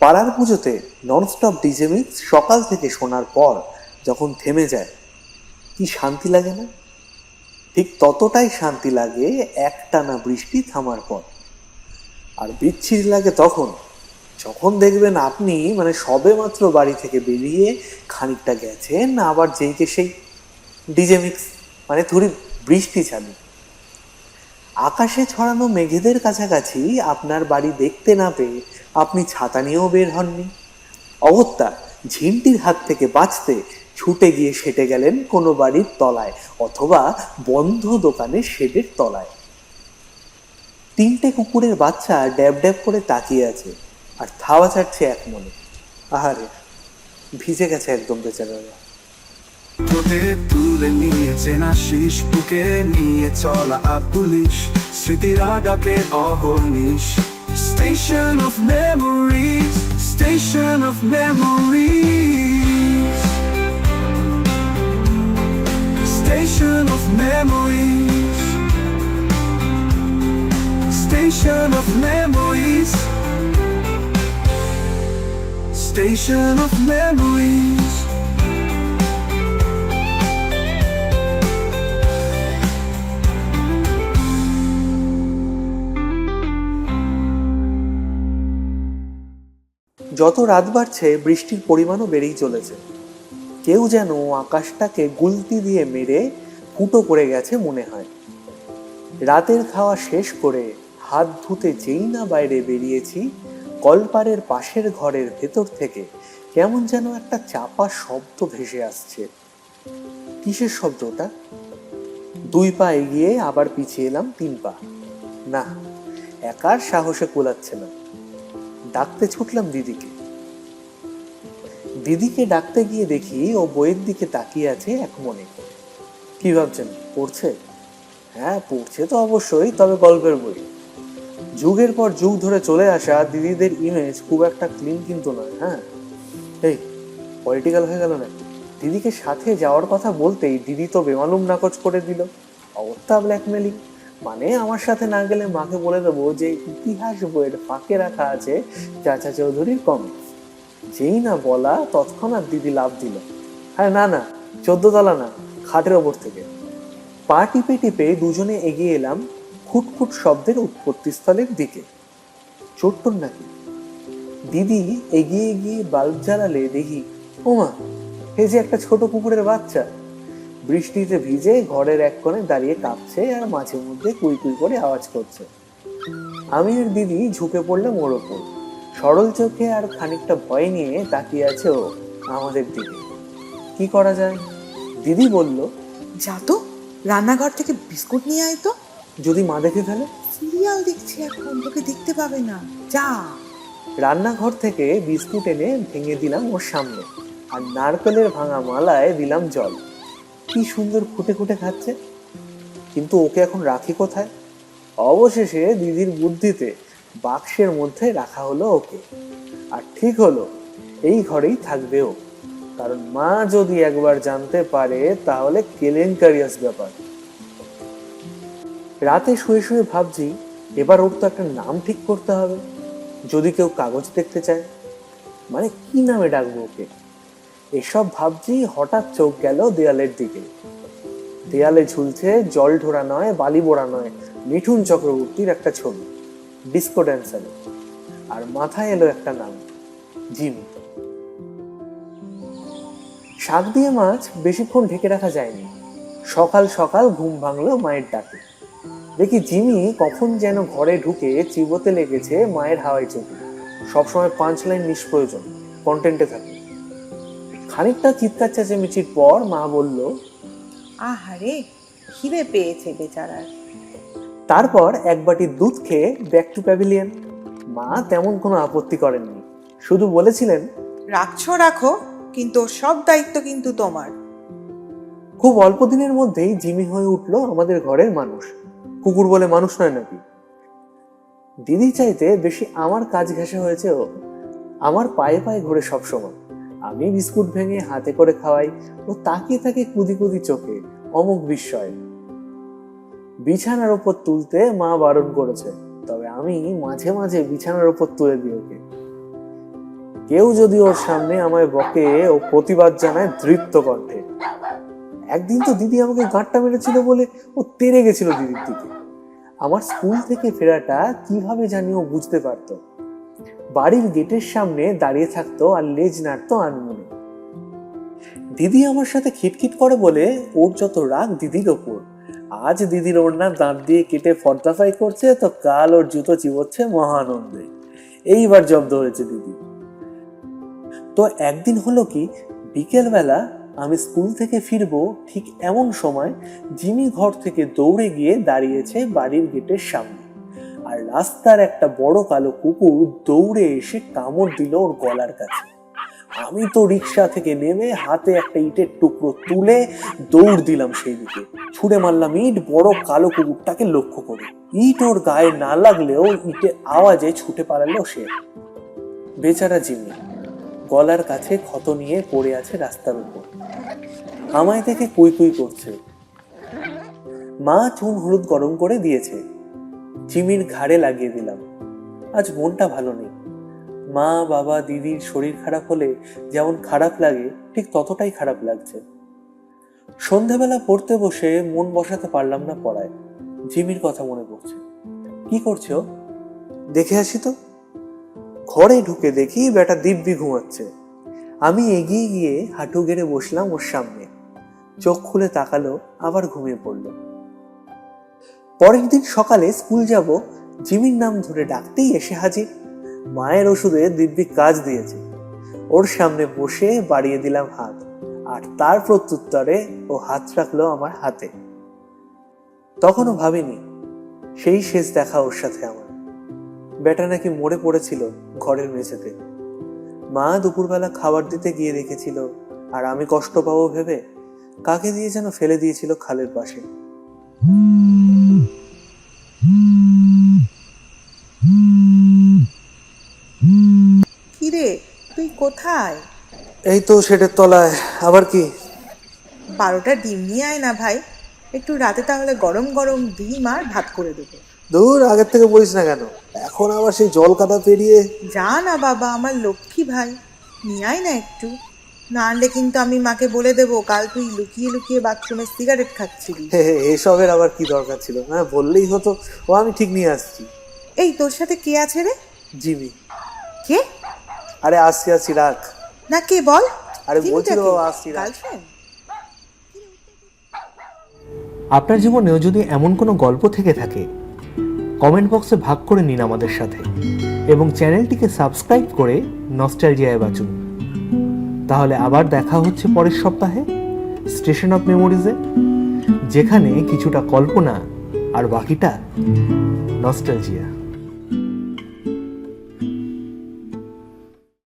পাড়ার পুজোতে nonstop DJ mix সকাল থেকে শোনার পর যখন থেমে যায়, কি শান্তি লাগে না? ঠিক ততটাই শান্তি লাগে একটানা বৃষ্টি থামার পর। আর বিচ্ছিরি লাগে তখন, যখন দেখবেন আপনি মানে সবে মাত্র বাড়ি থেকে বেরিয়ে খানিকটা গেছেন, আবার যেইকে সেই ডিজে মিক্স মানে থুড়ি বৃষ্টি চালু আকাশে ছড়ানো মেঘেদের কাছাকাছি আপনার বাড়ি দেখতে না পেয়ে আপনি ছাতা নিয়েও বের হননি। অগত্যা, ঝিমটির হাত থেকে বাঁচতে ছুটে গিয়ে সেটে গেলেন কোনো বাড়ির তলায় অথবা বন্ধ দোকানে শেডের তলায়। তিনটে কুকুরের বাচ্চা ড্যাব ড্যাব করে তাকিয়ে আছে আর থাওয়া ছাড়ছে এক মনে। আহারে, ভিজে গেছে একদম তোদের তুলে নিয়েছে না শীষ বুকে নিয়ে চলা আর পুলিশ স্মৃতিরা ডাকে অহর্নিশ station of memories station of memories station of memories station of memories station of memories যত রাত বাড়ছে, বৃষ্টির পরিমাণও বেড়েই চলেছে। কেউ যেন আকাশটাকে গুলতি দিয়ে মেরে ফুটো করে গেছে মনে হয়। রাতের খাওয়া শেষ করে হাত ধুতে যেই না বাইরে বেরিয়েছি, কলপারের পাশের ঘরের ভেতর থেকে কেমন যেন একটা চাপা শব্দ ভেসে আসছে। কিসের শব্দটা দুই পা এগিয়ে আবার পিছিয়ে এলাম, তিন পা। না, একার সাহসে কোলাচ্ছে না। ডাকতে ছুটলাম দিদিকে। দিদিকে ডাকতে গিয়ে দেখি ও বইয়ের দিকে তাকিয়ে আছে এক মনে। কি ভাবছেন, পড়ছে? হ্যাঁ পড়ছে তো অবশ্যই, তবে গল্পের বই। যুগের পর যুগ ধরে চলে আসা দিদিদের ইমেজ খুব একটা ক্লিন কিন্তু নয় হ্যাঁ? এই পলিটিক্যাল হয়ে গেল না? দিদিকে সাথে যাওয়ার কথা বলতেই দিদি তো বেমালুম নাকচ করে দিল। অবস্থা ব্ল্যাকমেলিং মানে আমার সাথে না গেলে মাকে বলে দেবো যে ইতিহাস বইয়ের ফাঁকে রাখা আছে চাচা চৌধুরীর কমিক্স যেই না বলা তৎক্ষণাৎ দিদি লাভ দিল। হ্যাঁ না না চোদ্দ তলা না, খাটের ওপর থেকে। পা টিপে টিপে দুজনে এগিয়ে এলাম খুটখুট শব্দের উৎপত্তিস্থলের দিকে। চোট্টন নাকি? দিদি এগিয়ে গিয়ে বাল্ব জ্বালালে দেখি, ওমা, এই যে একটা ছোট কুকুরের বাচ্চা। বৃষ্টিতে ভিজে ঘরের এক কোণে দাঁড়িয়ে কাঁপছে আর মাঝে মধ্যে কুই কুই করে আওয়াজ করছে। আমি আর দিদি ঝুঁকে পড়লাম ওর ওপর। সরল চোখে আর খানিকটা ভয় নিয়ে তাকিয়ে আছে ও আমাদের দিকে কি করা যায়? দিদি বলল যা তো রান্নাঘর থেকে বিস্কুট নিয়ে আয় তো। যদি মা দেখে ফেলে? সিরিয়াল দেখছি এখন তোকে দেখতে পাবে না। যা। রান্নাঘর থেকে বিস্কুট এনে ভেঙে দিলাম ওর সামনে। আর নারকেলের ভাঙা মালায় দিলাম জল। কি সুন্দর ফুটে ফুটে খাচ্ছে। কিন্তু ওকে এখন রাখি কোথায়? অবশেষে দিদির বুদ্ধিতে বাক্সের মধ্যে রাখা হলো ওকে। আর ঠিক হলো, এই ঘরেই থাকবে ও। কারণ মা যদি একবার জানতে পারে, তাহলে কেলেঙ্কারিয়াস ব্যাপার। রাতে শুয়ে শুয়ে ভাবছি, এবার ওর তো একটা নাম ঠিক করতে হবে। যদি কেউ কাগজ দেখতে চায়। মানে কি নামে ডাকবো ওকে? এসব ভাবছি হঠাৎ চোখ গেল দেয়ালের দিকে। দেয়ালে ঝুলছে জল ঢোরা নয়, বালি বোড়া নয়, মিঠুন চক্রবর্তীর একটা ছবি, ডিস্কো ড্যান্সার আর মাথায় এলো একটা নাম, জিম। শাক দিয়ে মাছ বেশিক্ষণ ঢেকে রাখা যায়নি। সকাল সকাল ঘুম ভাঙলো মায়ের ডাকে। দেখি জিমি কখন যেন ঘরে ঢুকে চিবোতে লেগেছে মায়ের হাওয়াই চোখে। সবসময় পাঁচ লাইন নিষ্প্রয়োজন কন্টেন্টে থাকে। খানিকটা চিৎকার চেঁচেমেচির পর মা বলল আহারে খিদে পেয়েছে বেচারার। তারপর এক বাটি দুধ খেয়ে ব্যাক টু প্যাভিলিয়ন মা তেমন কোনো আপত্তি করেননি শুধু বলেছিলেন রাখছো রাখো কিন্তু সব দায়িত্ব কিন্তু তোমার। খুব অল্প দিনের মধ্যেই জিমি হয়ে উঠল আমাদের ঘরের মানুষ। কুকুর বলে মানুষ নয় নাকি? দিদি চাইতে বেশি আমার কাজ ঘেঁষে হয়েছে ও। আমার পায়ে পায়ে ঘুরে সবসময়। আমি বিস্কুট ভেঙে হাতে করে খাওয়াই ও তাকিয়ে থাকে কুদি কুদি চোখে অমুক বিস্ময়। বিছানার ওপর তুলতে মা বারণ করেছে, তবে আমি মাঝে মাঝে বিছানার ওপর তুলে দিই ওকে। কেউ যদি ওর সামনে আমায় বকে ও প্রতিবাদ জানায় দৃপ্ত কণ্ঠে। একদিন তো দিদি আমাকে গাঁটটা মেরেছিল বলে ও তেড়ে গেছিল দিদির দিকে। আমার স্কুল থেকে ফেরাটা কীভাবে জানি ও বুঝতে পারতো। বাড়ির গেটের সামনে দাঁড়িয়ে থাকতো আর লেজ নাড়তো আনমনে। দিদি আমার সাথে খিটখিট করে বলে, ওর যত রাগ দিদির ওপর। আজ দিদির ওড়না দাঁত দিয়ে কেটে ফর্দাফাই করছে, তো কাল ওর জুতো চিবোচ্ছে মহানন্দে। এইবার জব্দ হয়েছে দিদি। তো একদিন হলো কি, বিকেলবেলা আমি স্কুল থেকে ফিরবো ঠিক এমন সময় জিমি ঘর থেকে দৌড়ে গিয়ে দাঁড়িয়েছে বাড়ির গেটের সামনে। আর রাস্তার একটা বড় কালো কুকুর দৌড়ে এসে কামড় দিল ওর গলার কাছে। আমি তো রিক্সা থেকে নেমে হাতে একটা ইটের টুকরো তুলে দৌড় দিলাম সেই দিকে ছুঁড়ে মারলাম ইট, বড় কালো কুকুরটাকে লক্ষ্য করে। ইট ওর গায়ে না লাগলেও ইটের আওয়াজে ছুটে পালালো সে। বেচারা জিমি, গলার কাছে ক্ষত নিয়ে পড়ে আছে রাস্তার উপর। আমায় থেকে কুই কুই করছে। মা চুন হলুদ গরম করে দিয়েছে। জিমির ঘাড়ে লাগিয়ে দিলাম। আজ মনটা ভালো নেই। মা, বাবা, দিদির শরীর খারাপ হলে যেমন খারাপ লাগে, ঠিক ততটাই খারাপ লাগছে। সন্ধেবেলা পড়তে বসে মন বসাতে পারলাম না পড়ায়। জিমির কথা মনে পড়ছে। কি করছ? দেখে আসি তো। ঘরে ঢুকে দেখি বেটা দিব্যি ঘুমাচ্ছে। আমি এগিয়ে গিয়ে হাঁটু গেড়ে বসলাম ওর সামনে। চোখ খুলে তাকালো, আবার ঘুমিয়ে পড়ল। পরের দিন সকালে স্কুল যাব, জিমির নাম ধরে ডাকতেই এসে হাজির। মায়ের ওষুধে দিব্যি কাজ দিয়েছে। ওর সামনে বসে বাড়িয়ে দিলাম হাত, আর তার প্রত্যুত্তরে ও হাত রাখল আমার হাতে। তখনও ভাবিনি, সেই শেষ দেখা ওর সাথে আমার। বেটা নাকি মরে পড়েছিল ঘরের মেঝেতে। মা দুপুরবেলা খাবার দিতে গিয়ে রেখেছিল আর আমি কষ্ট পাবো ভেবে কাকে দিয়ে যেন ফেলে দিয়েছিল খালের পাশে। কিরে? তুই কোথায়? এই তো সেটের তলায়। আবার কি? বারোটা ডিম নিয়ে আয় না ভাই। একটু রাতে তাহলে গরম গরম ডিম আর ভাত করে দেবো। দূর আগের থেকে বলিস না কেন? এখন আবার সেই জল কাদা পেরিয়ে যা না বাবা আমার লক্ষ্মী ভাই। নিয়ে আয় না একটু। না আনলে কিন্তু আমি মাকে বলে দেবো কাল তুই লুকিয়ে লুকিয়ে বাথরুমে সিগারেট খাচ্ছিলি। হে হে, এসবের আবার কি দরকার ছিল? হ্যাঁ বললেই হতো। ও আমি ঠিক নিয়ে আসছি। এই তোর সাথে কে আছে রে? জিমি। কে? আরে আসছি আসছি রাখ। না কে বল? আরে বলছি তো বাবা, আসছি রাখ। গার্লফ্রেন্ড আপনার জীবনেও যদি এমন কোনো গল্প থেকে থাকে কমেন্ট বক্সে ভাগ করে নিন আমাদের সাথে এবং চ্যানেলটিকে সাবস্ক্রাইব করে নস্টালজিয়ায় বাঁচুন। তাহলে আবার দেখা হচ্ছে পরের সপ্তাহে স্টেশন অফ মেমোরিজে যেখানে কিছুটা কল্পনা আর বাকিটা নস্টালজিয়া